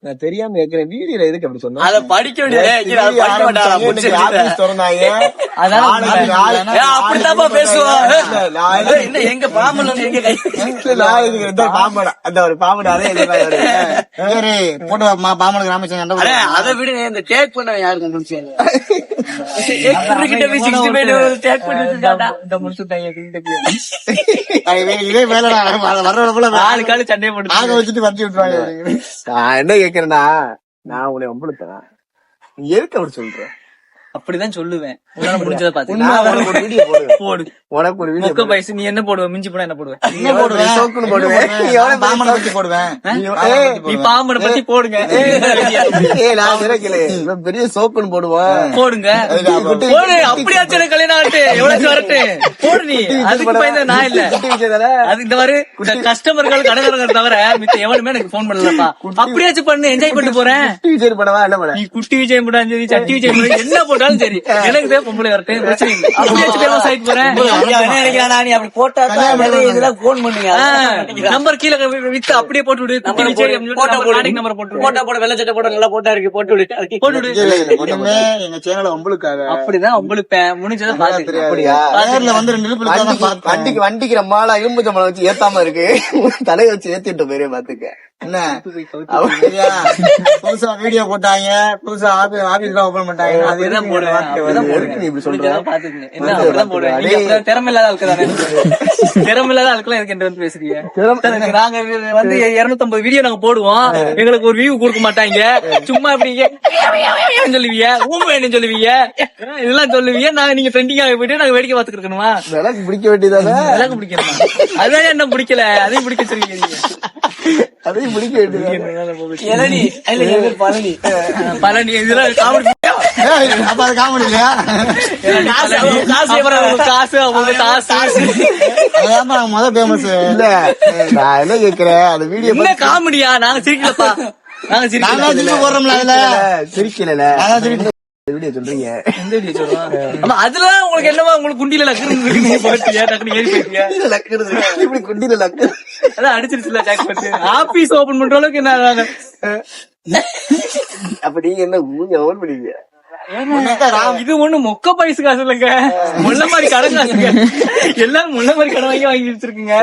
நான் தெரியாம கேக்குறேன். வீடியோல எதுக்கு அப்படி சொன்னா அத படிக்க. ஏய், என்ன எங்க போட்டு ராமச்சந்திரன் அடே, அதை விட இந்த டேக் பண்ண யாரு கண்டுபிடிச்சாங்க கிட்ட போய் சிக்ஸ்டி ஃபைவ் டேக் பண்ணி வச்சிருக்காடா இந்த முடிச்சுட்டாங்க இதே வேலைடா. வர்றவங்க போல நாலு காலு சண்டையை போட்டு ஆக வச்சுட்டு வண்டி விட்டுருவாங்க நான் என்ன கேக்குறேன்னா நான் உன்னை வம்பளுத்தேன் நீ எதுக்கு அப்படி சொல்ற? அப்படிதான் சொல்லுவேன். நீ என்ன போடுவ? மிஞ்சி போனா என்ன போடுவேன். நீ பாம்பனை பத்தி போடுங்க. பெரிய சோக்குன்னு போடுவான். போடுங்க அப்படியாச்சு கல்யாணம் எவ்வளவு வரட்டு போடு நீ. அதுக்கு பயந்த நான் இல்ல? அது இந்த மாதிரி கஸ்டமர்கள் கடைக்காரங்க தவிர மித்த எவனுமே எனக்கு போன் பண்ணலப்பா. அப்படியாச்சும் பண்ணு என்ஜாய் பண்ணிட்டு போறேன். குட்டி விஜய் படவா என்ன படம்? நீ குட்டி விஜய் போட்டாலும் சரி சட்டி விஜய் என்ன போட்டாலும் சரி. எனக்கு பொம்பளை வரட்டு பிரச்சனை இல்லை? ஆயிட்டு போறேன். நினைக்கிறானா நீ? அப்படி போட்டா இதெல்லாம் போன் பண்ணுங்க நம்பர் கீழே வித்து அப்படியே போட்டு விடு. போட்டா போடு. நம்பர் போட்டு. போட்டா போட. வெள்ளை சட்டை போட நல்லா போட்டா இருக்கு. போட்டு விடு. போட்டு விடு. இனிமே எங்க சேனல உங்களுக்காக. அப்படிதான் உங்களுக்கு முடிஞ்சதை பாத்து அப்படியா? நேர்ல வந்து ரெண்டு வண்டிக்கு வண்டிக்கு மாலா இரும்பு சம்பளம் வச்சு ஏத்தாம இருக்கு. தலையை வச்சு ஏத்திட்டு போயிரு பாத்துக்க. என்ன? புதுசா வீடியோ போட்டாங்க. புதுசா ஆபீஸ் ஆபீஸ்ல ஓபன் பண்ணிட்டாங்க. அது அப்படிதான் எதுக்கு நீ இப்படி சொல்ற? பாத்துக்கங்க என்ன அப்படிதான் போடுவேன். நீங்க திறமை இல்லாத தானே? திறமை இல்லாத ஆளுக்கெல்லாம் எதுக்கு என்கிட்ட வந்து பேசுறீங்க? நாங்க வந்து இருநூத்தம்பது வீடியோ நாங்க போடுவோம். எங்களுக்கு ஒரு வியூ கொடுக்க மாட்டாங்க. சும்மா இப்படி சொல்லுவீங்க. ஊம்பு சொல்லுவீங்க. இதெல்லாம் சொல்லுவீங்க. நாங்க நீங்க ட்ரெண்டிங்காக போயிட்டு நாங்க வேடிக்கை பார்த்துட்டு இருக்கணுமா? விளக்கு பிடிக்க வேண்டியதானே? அதெல்லாம் பிடிக்கணுமா? அதான் என்ன பிடிக்கல. அதையும் பிடிக்க வச்சிருக்கீங்க அதையும் பிடிக்க இது பழனி. பழனி இதெல்லாம் அப்ப அது காமெடி இல்லையா? காசு அவங்க காசு அதான் நாங்க முத ஃபேமஸ் இல்ல. நான் என்ன கேக்குறேன்? அந்த வீடியோ என்ன காமெடியா? நாங்க சிரிக்கலப்பா. நாங்க சிரிக்கல. போடுறோம்ல அதுல. சிரிக்கல. அதான் திருப்பி வீடியோ சொல்றீங்க. எந்த வீடியோ சொல்றோம் ஆமா அதுலதான் உங்களுக்கு என்னவா உங்களுக்கு குண்டில லக்கு இருக்கு? நீங்க போட்டியா டக்குனு ஏறி போயிட்டீங்க. குண்டில லக்குறது இப்படி குண்டில லக்கு. அதான் அடிச்சிருச்சுல ஜாக் ஆபீஸ் ஓபன் பண்ற அளவுக்கு என்ன. அப்ப நீங்க என்ன மூஞ்சி ஓன் பண்ணுவீங்க இது ஒண்ணு மொக்க பைசு காசு இல்லைங்க முள்ள மாதிரி கடன் காசுங்க. எல்லாரும் முள்ள மாதிரி கடன் வாங்கி வாங்கி வச்சிருக்குங்க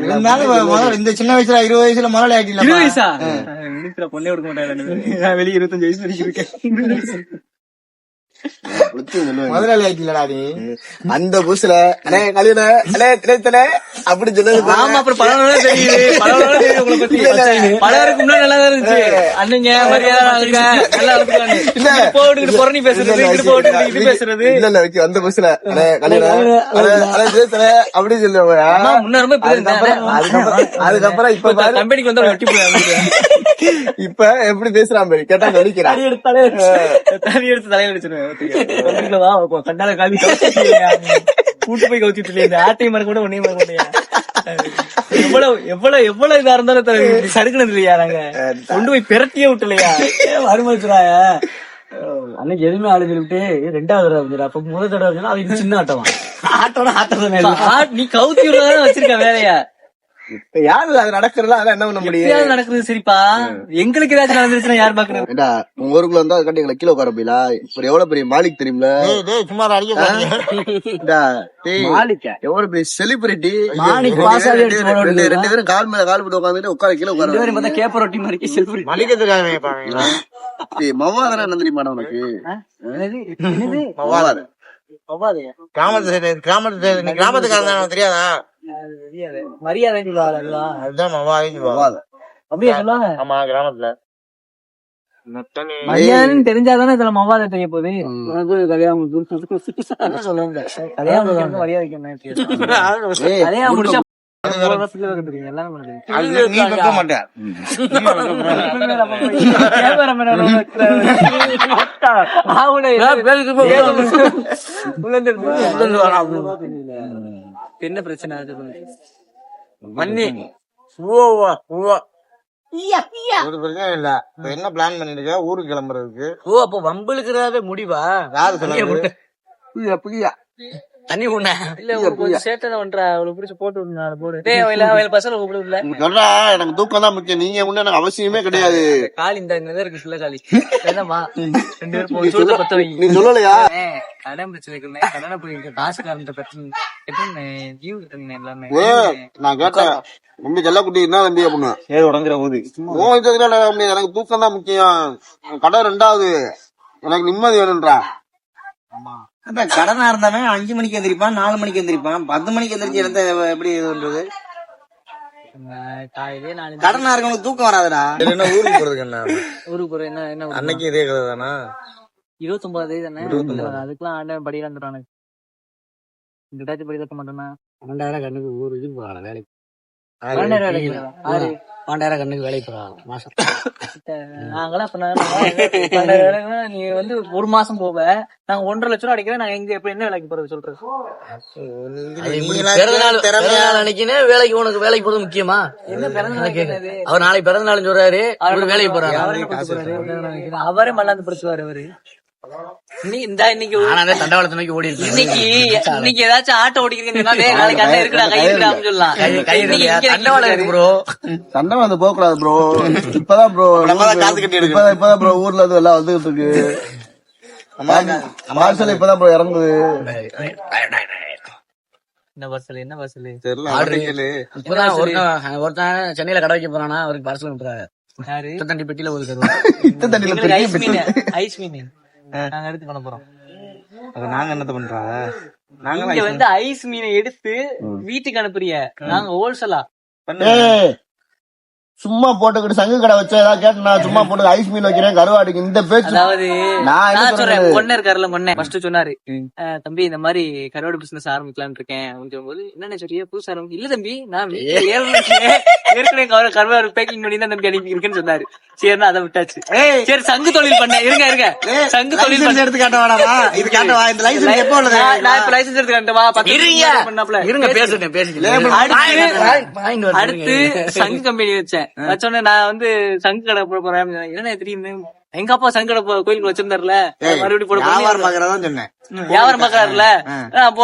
இருந்தாலும் இந்த சின்ன வயசுல இருபது வயசுல முதல்ல ஆயிட்டீங்களா இருபது வயசா? பொண்ணே கொடுக்க மாட்டேன் வெளியே இருபத்தஞ்சு வயசு வரைக்கும் இருக்கேன். முதலாளி ஆயிட்டீங்களா நீ? அந்த புதுசுல அண்ணே கல்யாண அண்ணே திரைத்தல அப்படி சொன்னது ஆமா அப்புறம் பல நாளா தெரியுது. பல நாளா தெரியுது உங்களை பத்தி. பல இருக்கு முன்னாடி நல்லா தான் இருந்துச்சு. அண்ணங்க மரியாதை இருங்க நல்லா இருக்காங்க இல்ல. போட்டு புறணி பேசுறது பேசுறது. இல்ல இல்ல அந்த புதுசுல. அண்ணே கல்யாண அண்ணே திரைத்தல அப்படி சொல்லுவாங்க. அதுக்கப்புறம் இப்ப பாரு. கம்பெனிக்கு வந்து வெட்டி போய் இப்ப எப்படி பேசுறான் கேட்டா நடிக்கிறான். தண்ணி எடுத்து தலையில அடிச்சிருவேன் கம்பெனிக்குள்ள வா உன் கண்ணால காலி கூட்டு போய் கவுத்திட்டு இல்லையா இந்த ஆட்டை மரம் கூட ஒன்னே மரம் இல்லையா எவ்வளவு எவ்வளவு எவ்வளவு இதா இருந்தாலும் சறுக்குனது இல்லையா நாங்க? கொண்டு போய் பிரட்டியே விட்டலையா? வருமாச்சுறாய அன்னைக்கு எதுவுமே ஆளு சொல்லிட்டு ரெண்டாவது தடவை வந்துடும் அப்ப முதல் தடவை அது சின்ன ஆட்டமா? ஆட்டோட ஆட்டம் நீ கவுத்தி விடுறதா வச்சிருக்க வேலையா. இப்ப யாரு அது நடக்கிறதா? அதெல்லாம் என்ன பண்ண முடியும்? நடக்குது சரிப்பா. எங்களுக்கு ஏதாச்சும் நடந்துருச்சுன்னா யார் பாக்குறது ஏண்டா உங்க ஊருக்குள்ள வந்தா அதுக்காண்டி எங்களை கீழே உட்கார போயிலா இப்ப எவ்வளவு பெரிய மாலிக் தெரியுமில? சும்மா? எவ்வளவு பெரிய செலிபிரிட்டி ரெண்டு பேரும் கால் மேல கால் போட்டு உட்காந்துட்டு உட்கார கீழே ரெண்டு பேரும் உட்கார பார்த்தா கேப்ப ரொட்டி மாதிரி செல்புரி மலிக்கிறதுக்காக பாருங்களா மவ்வா தானே என்ன தெரியுமா உனக்கு? மவ்வாதானே. கிராமத்து கிராமத்து கிராமத்துக்காரன் தெரியாதா? மரியாதை அதுதான் அதுதான் மவா ஆயிடுச்சு மவ்வாதா. அப்படியே சொல்லுவாங்க ஆமா கிராமத்துல. மரியாதைன்னு தெரிஞ்சாதானே இதுல மவாத தெரிய போகுது? கல்யாணம் கல்யாணம் மரியாதைக்கு கல்யாணம் முடிச்சா ஒரு என்ன பிரச்சனை அது. மண்ணி ஒரு பிரச்சனை இல்ல இப்ப என்ன பிளான் பண்ணிருக்க ஊருக்கு கிளம்புறதுக்கு ஓ அப்போ வம்பிழுக்கிறதாவே முடிவா யாரு புரியா. தண்ணி உண்ண இல்ல ஒரு கொஞ்சம் சேட்டை பண்றா அவளை பிடிச்சு போட்டு விடுங்க அதை போடு. டேய் அவள அவள பசங்க கூப்பிடுல சொல்றா எனக்கு தூக்கம் தான் முக்கியம். நீங்க முன்ன எனக்கு அவசியமே கிடையாது. காலி இந்த இந்த இருக்கு சில காலி என்னம்மா? ரெண்டு பேரும் போய் சூழல பத்த வை நீ சொல்லலையா? கடன் பிரச்சனை இருக்குண்ணே கடனை போய் இங்க காசுக்காரன் பிரச்சனை எப்படி ஜீவ் கட்டுங்க எல்லாமே. நான் கேட்டேன். தம்பி செல்லக்குட்டி என்ன தம்பி அப்படின்னு? ஏது உடஞ்சிட போகுது எனக்கு தூக்கம் தான் முக்கியம். கடை ரெண்டாவது. எனக்கு நிம்மதி வேணும்ன்றா அதான் கடனா இருந்தாலும் அஞ்சு மணிக்கு எந்திரிப்பான் நாலு மணிக்கு எந்திரிப்பான். பத்து மணிக்கு எந்திரிச்சு இறந்த எப்படி இதுன்றது கடனா இருக்கவனுக்கு தூக்கம் வராதுடா. என்ன ஊருக்கு போறதுக்கு என்ன? ஊருக்கு போற என்ன என்ன? அன்னைக்கு இதே கதை தானா? இருபத்தொன்பது தேதி தானே? அதுக்கெல்லாம் ஆண்டவன் படிக்கலாம் வந்துடுவானு எங்கிட்டாச்சும் படி தட்ட மாட்டேன்னா பன்னெண்டாயிரம் கண்ணுக்கு ஒரு இது வேலைக்கு. பன்னெண்டாயிரம் வேலைக்கு போறா. ஆறு. பன்னெண்டாயிரம் கண்ணுக்கு வேலைக்கு போறாங்க மாசம். நாங்களாம் அப்ப நான் பன்னெண்டாயிரம் வேலைக்குன்னா நீ வந்து ஒரு மாசம் போவ. நாங்க ஒன்றரை லட்சம் ரூபா அடிக்கிறேன் நாங்க எங்க எப்படி என்ன வேலைக்கு போறது சொல்றது? பிறந்த நாள் பிறந்த நாள் அன்னைக்குன்னு வேலைக்கு உனக்கு வேலைக்கு போறது முக்கியமா? என்ன பிறந்த நாள்? அவர் நாளைக்கு பிறந்த நாள் சொல்றாரு அவரு வேலைக்கு போறாரு. அவரே கொடுத்து போறாரு. அவரே மல்லாந்து படுத்துவாரு அவரு. இன்னைக்கு இந்த இன்னைக்கு ஒரு- ஆனா தண்டவாளத்தை நோக்கி ஓடி இருக்கு இன்னைக்கு இன்னைக்கு ஏதாச்சும் ஆட்டோ ஓடிக்கிறீங்கன்னா நாளைக்கு அண்ணன் இருக்குடா கை இருக்குடா அப்படின்னு சொல்லலாம். இருக்கு சண்டை வந்து போக கூடாது ப்ரோ இப்பதான் ப்ரோ. இப்பதான் ப்ரோ ஊர்ல இருந்து எல்லாம் வந்துகிட்டு இருக்கு. பார்சல் இப்பதான் ப்ரோ இறங்குது. என்ன பஸ்ல என்ன பஸ்ல தெரியல இப்பதான் ஒருத்தன் ஒருத்தன் சென்னையில கடை வைக்க போறானா அவருக்கு பார்சல் அனுப்புறாரு. பெட்டியில ஒரு மீன் ஐஸ் மீன். நாங்க எடுத்து பண்ண போறோம். அது நாங்க என்னத்த பண்றோம் நாங்க இங்க வந்து ஐஸ் மீனை எடுத்து வீட்டுக்கு அனுப்புறிய. நாங்க ஹோல்சேலா சும்மா போட்டுக்கிட்டு சங்கு கடை வச்சா ஏதாவது கேட்டு நான் சும்மா போட்டு ஐஸ் மீன் வைக்கிறேன் கருவாடிக்கு இந்த பேச்சு அதாவது நான் சொல்றேன்? பொண்ணு இருக்காருல்ல பொண்ணு. ஃபர்ஸ்ட் சொன்னாரு தம்பி இந்த மாதிரி கருவாடு பிசினஸ் ஆரம்பிக்கலாம்னு இருக்கேன். அப்படின்னு சொல்லும்போது என்ன சொல்றிய புதுசா ஆரம்பி இல்ல தம்பி நான் ஏற்கனவே ஏற்கனவே கரு- கருவாடு பேக்கிங் பண்ணி தான் தம்பி அனுப்பி இருக்கேன்னு சொன்னாரு. சரின்னு அதை விட்டாச்சு. சரி சங்கு தொழில் பண்ணேன் இருங்க இருங்க. சங்கு தொழில் பண்ண. எடுத்து காட்ட வேணாமா இது காட்ட வா இந்த லைசன்ஸ் எப்போ உள்ளது? நான் இப்ப லைசன்ஸ் இருங்க. நிமிஷம் பண்ணாப்ல. இருங்க பேசுறேன் பேசிக்கலாம் அடுத்து அடுத்து சங்கு கம்பெனி வச்சேன். வச்சோடனே நான் வந்து சங்கு கடை போட போறேன். என்ன திடீர்னு? எங்க அப்பா சங்கு கடை போ- கோயிலுக்கு வச்சிருந்தாருல. மறுபடியும் போட. வியாபாரம் பாக்குறதான் சொன்னேன். வியாபாரம் பாக்குறாருல. நான்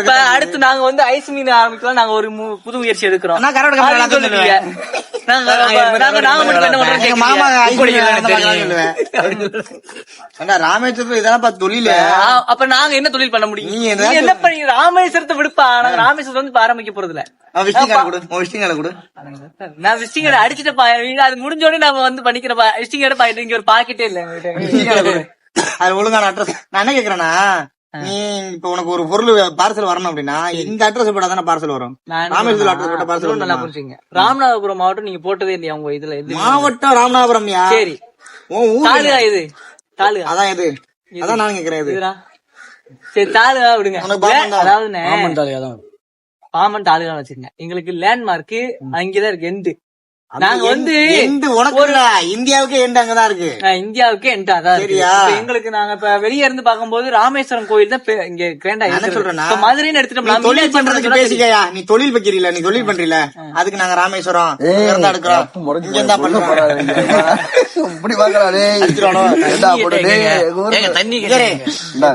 இப்ப அடுத்து நாங்க வந்து ஐஸ் மீன் ஆரம்பிக்கலாம். நாங்க ஒரு புது முயற்சி எடுக்கிறோம். ராமேஸ்வரத்துல இதெல்லாம் தொழில. அப்ப நாங்க என்ன தொழில் பண்ண முடியும்? என்ன பண்ணி ராமேஸ்வரத்தை விடுப்பா. நாங்க ராமேஸ்வரத்தை வந்து ஆரம்பிக்க போறது இல்ல கொடு கொடு. நான் விசிட்டிங் கார்டு அடிச்சுட்டப்பா அது முடிஞ்ச உடனே நம்ம வந்து பண்ணிக்கிறப்பா. கார்டு பாயிட்டு இங்க ஒரு பாக்கெட்டே இல்ல. கொடு. அது ஒழுங்கான அட்ரஸ். நான் என்ன கேக்குறேன்னா நீ இப்ப உனக்கு ஒரு பொருள் பார்சல் வரணும் அப்படின்னா இந்த அட்ரஸ் போட்டா தானே பார்சல் வரும்? ராமேஸ்வரம் அட்ரஸ் போட்ட பார்சல் நல்லா புரிஞ்சுங்க ராமநாதபுரம் மாவட்டம் நீங்க போட்டதே இல்லையா உங்க இதுல? மாவட்டம் ராமநாதபுரம்யா? சரி. தாலுகா இது தாலுகா. அதான் இது அதான் நான் கேக்குறேன் இது சரி தாலுகா விடுங்க. தான். பாமன் தாலுகா வச்சிருங்க எங்களுக்கு லேண்ட்மார்க் அங்கதான் இருக்கு எண்டு நாங்க வந்து எந்த உனக்கு இந்தியாவுக்கு எந்த அங்கதான் இருக்கு? இந்தியாவுக்கு என்டா தான் இருக்கு. சரியா? எங்களுக்கு நாங்க இப்ப வெளிய இருந்து பாக்கும்போது ராமேஸ்வரம் கோயில் தான் இங்க கிராண்டா நான் என்ன இப்ப மதுரைன்னு நீ எடுத்துட்டோம்னா தொழில் பண்றதுக்கு பேசிக்கயா? நீ தொழில் வைக்கிறீல நீ தொழில் பண்றீல அதுக்கு நாங்க ராமேஸ்வரம் எடுக்கிறோம் இங்க இருந்தா.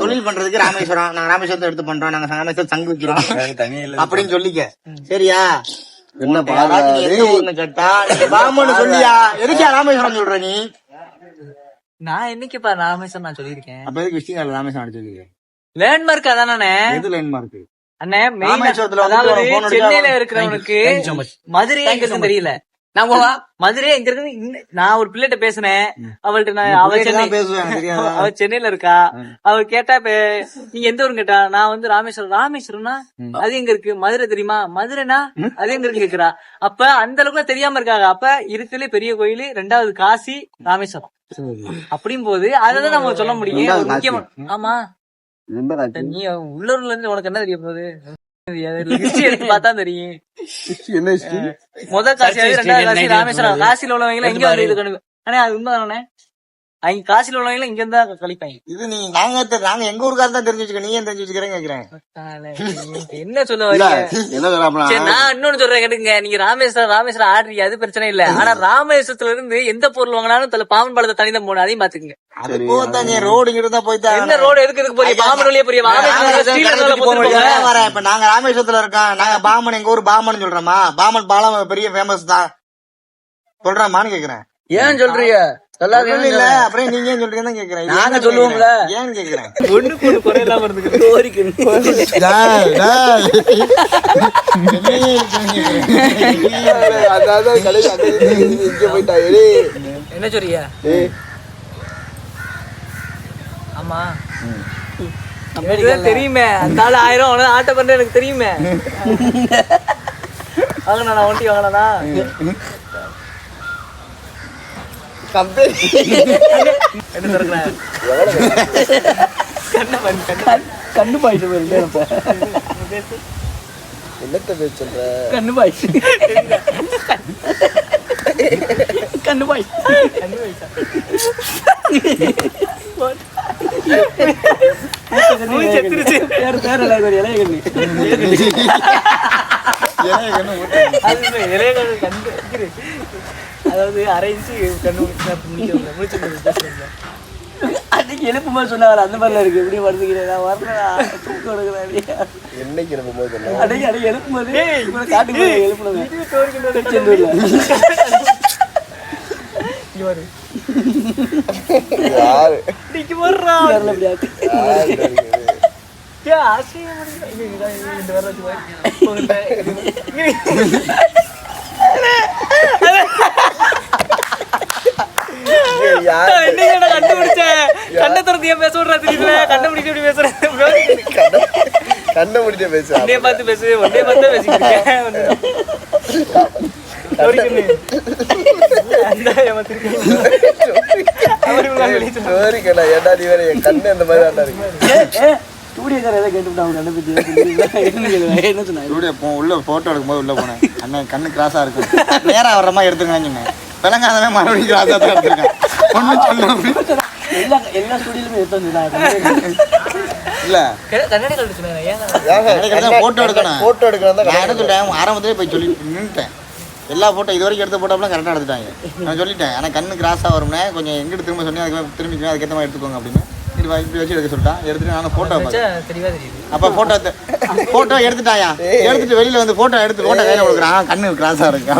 தொழில் பண்றதுக்கு ராமேஸ்வரம் நாங்க ராமேஸ்வரத்தை எடுத்து பண்றோம் நாங்க ராமேஸ்வரம் சங்கு வைக்கிறோம். அப்படின்னு சொல்லிக்க. சரியா? என்ன பாமன்னு சொல்லியா? எதுக்கா ராமேஸ்வரம் சொல்ற நீ? நான் என்னைக்குப்பா ராமேஸ்வரம் நான் சொல்லியிருக்கேன்? அப்ப எதுக்கு ராமேஸ்வரம் அடிச்சு சொல்லிருக்கேன் லேண்ட்மார்க் அதானே எது லைன்மார்க் அண்ணே ராமேஸ்வரத்துல சென்னையில. இருக்கிறவனுக்கு. மதுரை எங்க தெரியல. நான் போவா? மதுரை எங்க இன்ன- நான் ஒரு பிள்ளைகிட்ட பேசினேன். அவள்கிட்ட நான் அவ சென்னை? அவ சென்னையில இருக்கா? அவ கேட்டா நீ எந்த ஊரும் கேட்டா நான் வந்து ராமேஸ்வரம். ராமேஸ்வரம்னா அது எங்க இருக்கு? மதுரை தெரியுமா? மதுரைனா அது எங்க இருக்கு கேக்குறா. அப்ப அந்த அளவுக்கு தெரியாம இருக்காங்க. அப்ப இருக்கிறதுலே பெரிய கோயில் ரெண்டாவது காசி ராமேஸ்வரம். அப்படியும் போது அததான் நம்ம சொல்ல முடியும். முக்கியமா ஆமா. நீ உள்ளூர்ல இருந்து உனக்கு என்ன தெரிய போகுது? பார்த்தா தெரியும். என்ன? முத காசி ரெண்டாவது ராமேஸ்வரம். காசில உள்ளவங்க எல்லாம் எங்க வந்து இது கணக்கு ஆனா அது உண்மைதானே? அவங்க காசில உள்ளவங்க இங்க இருந்தா கழிப்பாங்க. இது நீ நாங்க நாங்க எங்க ஊருக்காரர் தான் தெரிஞ்சு வச்சுக்க நீ ஏன் தெரிஞ்சு வச்சுக்கிறேன்னு கேக்குறேன். என்ன சொல்ல என்ன நான் இன்னொன்னு சொல்றேன் கேட்டுங்க நீங்க ராமேஸ்வரம் ராமேஸ்வரம் ஆடுறீங்க அது பிரச்சனை இல்ல. ஆனா ராமேஸ்வரத்துல இருந்து எந்த பொருள் வாங்கினாலும் தல பாம்பன் பாலத்தை தனிதான் போகணும் அதையும் பாத்துக்கங்க. என்ன ரோடு எதுக்கு எதுக்கு போறீங்க? பாம்பன் வழியே போறீங்க. இப்ப நாங்க ராமேஸ்வரத்துல இருக்கோம். நாங்க பாமன் எங்க ஊர் பாமன் சொல்றோமா? பாமன் பாலம் பெரிய ஃபேமஸ் தான். சொல்றேமான்னு கேக்குறேன். ஏன் சொல்றீங்க? சொல்லாத சொல்லணும் இல்ல. அப்புறம் நீங்க ஏன் சொல்றீங்கன்னு தான் கேக்குறேன். நாங்க சொல்லுவோம்ல. கேக்குறேன். ஏன்னு கேக்குறேன். ஒண்ணுக்கு ஒரு குறை இல்லாம கடைசி இங்க என்ன சொல்றியா ஆமா. தெரியுமே. அந்த ஆளு ஆயிரம் ஆட்ட பண்ற எனக்கு தெரியுமே. வாங்கண்ணா நான் வண்டி வாங்கண்ணா கண்ணை பண்ணு கண்ணை கண்ணு பாயிட்டு போயிருந்தேன் என்னத்த பேர் சொல்ற? கண்ணு பாயிட்டு. கண்ணு பாய் கண்ணு வைசா அதாவது அரை இன்ச்சு கண்ணு முடிச்சு பேசுறேன் அன்னைக்கு எழுப்பும் சொன்னாங்க அந்த மாதிரிலாம் இருக்கு. எப்படி வருதுக்கிறேன் நான் வரல தூக்கம் கொடுக்குறேன் என்னைக்கு எனக்கு போது சொன்ன அன்னைக்கு அன்னைக்கு எழுப்பும் போது இவனை காட்டுக்கு எழுப்புனது. திருச்செந்தூர்ல யாரு? இன்னைக்கு வர்றா. வரல? ஏன் ஆசையா முடியல? இது இதான் இது இந்த வர வச்சு பாரு. போகுது. யாரு நான் என்னைக்கு நான் கண்டுபிடிச்சேன் கண்ணை திறந்து ஏன் பேச விடுறா தெரியல கண்டுபிடிச்சு எப்படி பேசுறேன் கண்ணை முடிச்ச பேச ஒன்னே பார்த்து பேசு ஒன்னே பார்த்து கடா ஏடா நீ வேற என் கண்ணு அந்த மாதிரி தான்டா இருக்கு. என்ன போ உள்ள போட்டோ எடுக்கும்போது உள்ள போனேன். அண்ணன் கண்ணு கிராஸா இருக்கு. நேரா வர்ற மாதிரி எடுத்துக்கன்னு சொன்னேன். விளங்காதவன் மறுபடியும் கிராஸா தான் எடுத்திருக்கேன். ஒன்றும் சொல்ல எல்லா எல்லா ஸ்டூடியோலுமே எடுத்து இல்ல. போட்டோ எடுக்கணும். போட்டோ எடுக்கணும் நான் என்ன சொல்றேன் ஆரம்பத்திலே போய் சொல்லி நின்றுட்டேன் எல்லா போட்டோ இது வரைக்கும் எடுத்த போட்டோலாம் கரெக்டாக எடுத்துட்டாங்க. நான் சொல்லிட்டேன். ஆனால் கண்ணு கிராஸாக வரும்னே கொஞ்சம் எங்கிட்டு திரும்ப சொன்னேன். அதுக்கு திரும்பி அதுக்கேற்ற மாதிரி எடுத்துக்கோங்க அப்படின்னு. இப்படி வச்சு எடுக்க சொல்லிட்டான். எடுத்துட்டு நானும் போட்டோ பார்த்தேன் தெளிவா தெரியுது. அப்போ போட்டோ போட்டோ எடுத்துட்டாயா? எடுத்துட்டு வெளியில வந்து போட்டோ எடுத்து போட்டோ கையில் கொடுக்குறான். கண்ணு கிராஸாக இருக்கு.